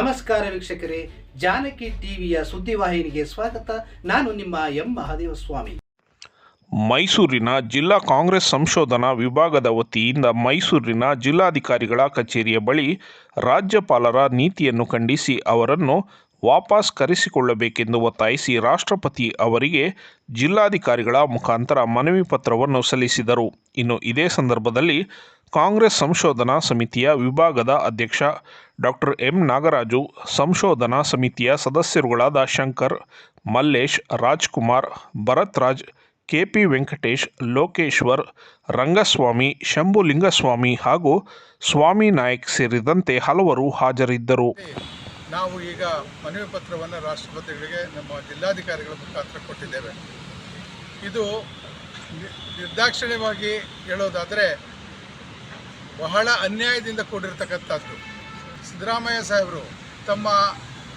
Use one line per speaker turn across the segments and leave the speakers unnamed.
ನಮಸ್ಕಾರ ವೀಕ್ಷಕರೇ, ಜಾನಕಿ ಟಿವಿಯ ಸುದ್ದಿವಾಹಿನಿಗೆ ಸ್ವಾಗತ. ನಾನು ನಿಮ್ಮ ಎಂ. ಮಹಾದೇವ ಸ್ವಾಮಿ
ಮೈಸೂರಿನ ಜಿಲ್ಲಾ ಕಾಂಗ್ರೆಸ್ ಸಂಶೋಧನಾ ವಿಭಾಗದ ವತಿಯಿಂದ ಮೈಸೂರಿನ ಜಿಲ್ಲಾಧಿಕಾರಿಗಳ ಕಚೇರಿಯ ಬಳಿ ರಾಜ್ಯಪಾಲರ ನೀತಿಯನ್ನು ಖಂಡಿಸಿ ಅವರನ್ನು ವಾಪಸ್ ಕರೆಸಿಕೊಳ್ಳಬೇಕೆಂದು ಒತ್ತಾಯಿಸಿ ರಾಷ್ಟ್ರಪತಿ ಅವರಿಗೆ ಜಿಲ್ಲಾಧಿಕಾರಿಗಳ ಮುಖಾಂತರ ಮನವಿ ಪತ್ರವನ್ನು ಸಲ್ಲಿಸಿದರು. ಇನ್ನು ಇದೇ ಸಂದರ್ಭದಲ್ಲಿ ಕಾಂಗ್ರೆಸ್ ಸಂಶೋಧನಾ ಸಮಿತಿಯ ವಿಭಾಗದ ಅಧ್ಯಕ್ಷ ಡಾಕ್ಟರ್ ಎಂ ನಾಗರಾಜು, ಸಂಶೋಧನಾ ಸಮಿತಿಯ ಸದಸ್ಯರುಗಳಾದ ಶಂಕರ್, ಮಲ್ಲೇಶ್, ರಾಜ್ಕುಮಾರ್ ಭರತ್ ರಾಜ್ ಕೆಪಿ ವೆಂಕಟೇಶ್, ಲೋಕೇಶ್ವರ್, ರಂಗಸ್ವಾಮಿ, ಶಂಭುಲಿಂಗಸ್ವಾಮಿ ಹಾಗೂ ಸ್ವಾಮಿ ನಾಯಕ್ ಸೇರಿದಂತೆ ಹಲವರು ಹಾಜರಿದ್ದರು.
ನಾವು ಈಗ ಮನವಿ ಪತ್ರವನ್ನು ರಾಷ್ಟ್ರಪತಿಗಳಿಗೆ, ನಮ್ಮ ಜಿಲ್ಲಾಧಿಕಾರಿಗಳ ಮುಖಾಂತರ ಕೊಟ್ಟಿದ್ದೇವೆ. ಇದು ನಿರ್ದಾಕ್ಷಿಣ್ಯವಾಗಿ ಹೇಳೋದಾದರೆ ಬಹಳ ಅನ್ಯಾಯದಿಂದ ಕೂಡಿರ್ತಕ್ಕಂಥದ್ದು. ಸಿದ್ದರಾಮಯ್ಯ ಸಾಹೇಬರು ತಮ್ಮ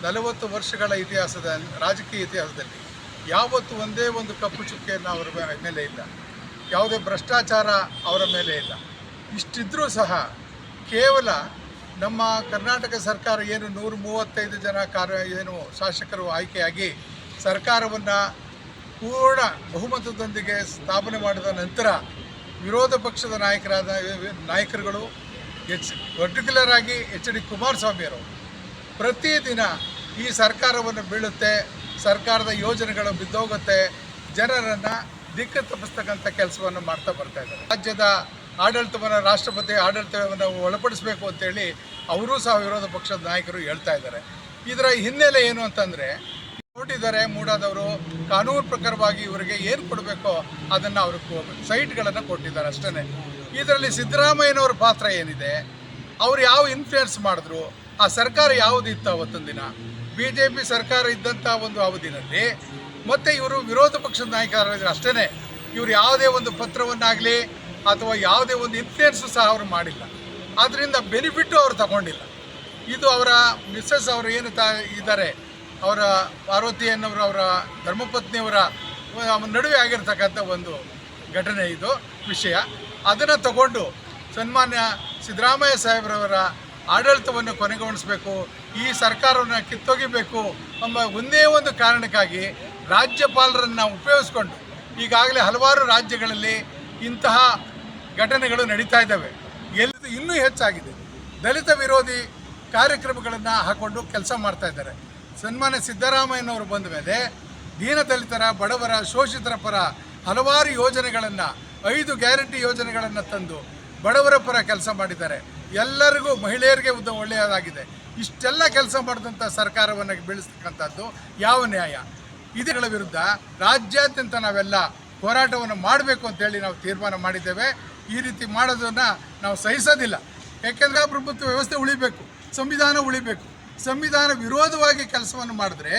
ನಲವತ್ತು ವರ್ಷಗಳ ಇತಿಹಾಸದ, ರಾಜಕೀಯ ಇತಿಹಾಸದಲ್ಲಿ ಯಾವತ್ತು ಒಂದೇ ಒಂದು ಕಪ್ಪು ಚುಕ್ಕೆಯನ್ನು ಅವರ ಮೇಲೆ ಇಲ್ಲ. ಯಾವುದೇ ಭ್ರಷ್ಟಾಚಾರ ಅವರ ಮೇಲೆ ಇಲ್ಲ. ಇಷ್ಟಿದ್ರೂ ಸಹ ಕೇವಲ ನಮ್ಮ ಕರ್ನಾಟಕ ಸರ್ಕಾರ ಏನು ನೂರ ಮೂವತ್ತೈದು ಜನ ಕಾರ್ಯ ಏನು ಶಾಸಕರು ಆಯ್ಕೆಯಾಗಿ ಸರ್ಕಾರವನ್ನು ಪೂರ್ಣ ಬಹುಮತದೊಂದಿಗೆ ಸ್ಥಾಪನೆ ಮಾಡಿದ ನಂತರ ವಿರೋಧ ಪಕ್ಷದ ನಾಯಕರಾದ ನಾಯಕರುಗಳು ಎಚ್ ಪರ್ಟಿಕ್ಯುಲರ್ ಆಗಿ ಎಚ್ ಡಿ ಕುಮಾರಸ್ವಾಮಿಯವರು ಪ್ರತಿದಿನ ಈ ಸರ್ಕಾರವನ್ನು ಬೀಳುತ್ತೆ, ಸರ್ಕಾರದ ಯೋಜನೆಗಳು ಬಿದ್ದೋಗುತ್ತೆ, ಜನರನ್ನು ದಿಕ್ಕ ತಪ್ಪಿಸ್ತಕ್ಕಂಥ ಕೆಲಸವನ್ನು ಮಾಡ್ತಾ ಬರ್ತಾ ಇದ್ದಾರೆ. ರಾಜ್ಯದ ಆಡಳಿತವನ್ನು, ರಾಷ್ಟ್ರಪತಿ ಆಡಳಿತವನ್ನು ಒಳಪಡಿಸಬೇಕು ಅಂತೇಳಿ ಅವರೂ ಸಹ ವಿರೋಧ ಪಕ್ಷದ ನಾಯಕರು ಹೇಳ್ತಾ ಇದ್ದಾರೆ. ಇದರ ಹಿನ್ನೆಲೆ ಏನು ಅಂತಂದರೆ ನೋಡಿದ್ದಾರೆ ಮೂಡಾದವರು, ಕಾನೂನು ಪ್ರಕಾರವಾಗಿ ಇವರಿಗೆ ಏನು ಕೊಡಬೇಕೋ ಅದನ್ನು ಅವರು ಸೈಟ್ಗಳನ್ನು ಕೊಟ್ಟಿದ್ದಾರೆ ಅಷ್ಟೇ ಇದರಲ್ಲಿ ಸಿದ್ದರಾಮಯ್ಯನವ್ರ ಪಾತ್ರ ಏನಿದೆ? ಅವರು ಯಾವ ಇನ್ಫ್ಲುಯೆನ್ಸ್ ಮಾಡಿದ್ರು? ಆ ಸರ್ಕಾರ ಯಾವುದಿತ್ತು ಅವತ್ತೊಂದು ದಿನ? ಬಿ ಜೆ ಪಿ ಸರ್ಕಾರ ಇದ್ದಂಥ ಒಂದು ಅವಧಿನಲ್ಲಿ, ಮತ್ತು ಇವರು ವಿರೋಧ ಪಕ್ಷದ ನಾಯಕರಾಗಿದ್ದಾರೆ ಅಷ್ಟೇ ಇವರು ಯಾವುದೇ ಒಂದು ಪತ್ರವನ್ನಾಗಲಿ ಅಥವಾ ಯಾವುದೇ ಒಂದು ಇನ್ಫ್ಲುಯೆನ್ಸು ಸಹ ಅವರು ಮಾಡಿಲ್ಲ. ಆದ್ದರಿಂದ ಬೆನಿಫಿಟ್ಟು ಅವರು ತಗೊಂಡಿಲ್ಲ. ಇದು ಅವರ ಮಿಸ್ಸಸ್ ಅವರು ಏನು ತ ಇದ್ದಾರೆ, ಅವರ ಪಾರ್ವತಿ ಅನ್ನೋರು ಅವರ ಧರ್ಮಪತ್ನಿಯವರ ನಡುವೆ ಆಗಿರ್ತಕ್ಕಂಥ ಒಂದು ಘಟನೆ ಇದು, ವಿಷಯ. ಅದನ್ನು ತಗೊಂಡು ಸನ್ಮಾನ್ಯ ಸಿದ್ದರಾಮಯ್ಯ ಸಾಹೇಬ್ರವರ ಆಡಳಿತವನ್ನು ಕೊನೆಗೊಳಿಸಬೇಕು, ಈ ಸರ್ಕಾರವನ್ನು ಕಿತ್ತೊಗಿಬೇಕು ಎಂಬ ಒಂದೇ ಒಂದು ಕಾರಣಕ್ಕಾಗಿ ರಾಜ್ಯಪಾಲರನ್ನು ಉಪಯೋಗಿಸ್ಕೊಂಡು ಈಗಾಗಲೇ ಹಲವಾರು ರಾಜ್ಯಗಳಲ್ಲಿ ಇಂತಹ ಘಟನೆಗಳು ನಡೀತಾ ಇದ್ದಾವೆ. ಎಲ್ಲಿ ಇನ್ನೂ ಹೆಚ್ಚಾಗಿದೆ. ದಲಿತ ವಿರೋಧಿ ಕಾರ್ಯಕ್ರಮಗಳನ್ನು ಹಾಕೊಂಡು ಕೆಲಸ ಮಾಡ್ತಾ ಇದ್ದಾರೆ. ಸನ್ಮಾನ್ಯ ಸಿದ್ದರಾಮಯ್ಯನವರು ಬಂದ ಮೇಲೆ ದೀನ ದಲಿತರ, ಬಡವರ, ಶೋಷಿತರ ಪರ ಹಲವಾರು ಯೋಜನೆಗಳನ್ನು, ಐದು ಗ್ಯಾರಂಟಿ ಯೋಜನೆಗಳನ್ನು ತಂದು ಬಡವರ ಪರ ಕೆಲಸ ಮಾಡಿದ್ದಾರೆ. ಎಲ್ಲರಿಗೂ ಮಹಿಳೆಯರಿಗೆ ಉದ್ದ ಒಳ್ಳೆಯದಾಗಿದೆ. ಇಷ್ಟೆಲ್ಲ ಕೆಲಸ ಮಾಡಿದಂಥ ಸರ್ಕಾರವನ್ನು ಬೀಳಿಸ್ತಕ್ಕಂಥದ್ದು ಯಾವ ನ್ಯಾಯ? ಇದರ ವಿರುದ್ಧ ರಾಜ್ಯಾದ್ಯಂತ ನಾವೆಲ್ಲ ಹೋರಾಟವನ್ನು ಮಾಡಬೇಕು ಅಂತೇಳಿ ನಾವು ತೀರ್ಮಾನ ಮಾಡಿದ್ದೇವೆ. ಈ ರೀತಿ ಮಾಡೋದನ್ನು ನಾವು ಸಹಿಸೋದಿಲ್ಲ. ಯಾಕೆಂದರೆ ಪ್ರಭುತ್ವ ವ್ಯವಸ್ಥೆ ಉಳಿಬೇಕು, ಸಂವಿಧಾನ ಉಳಿಬೇಕು. ಸಂವಿಧಾನ ವಿರೋಧವಾಗಿ ಕೆಲಸವನ್ನು ಮಾಡಿದ್ರೆ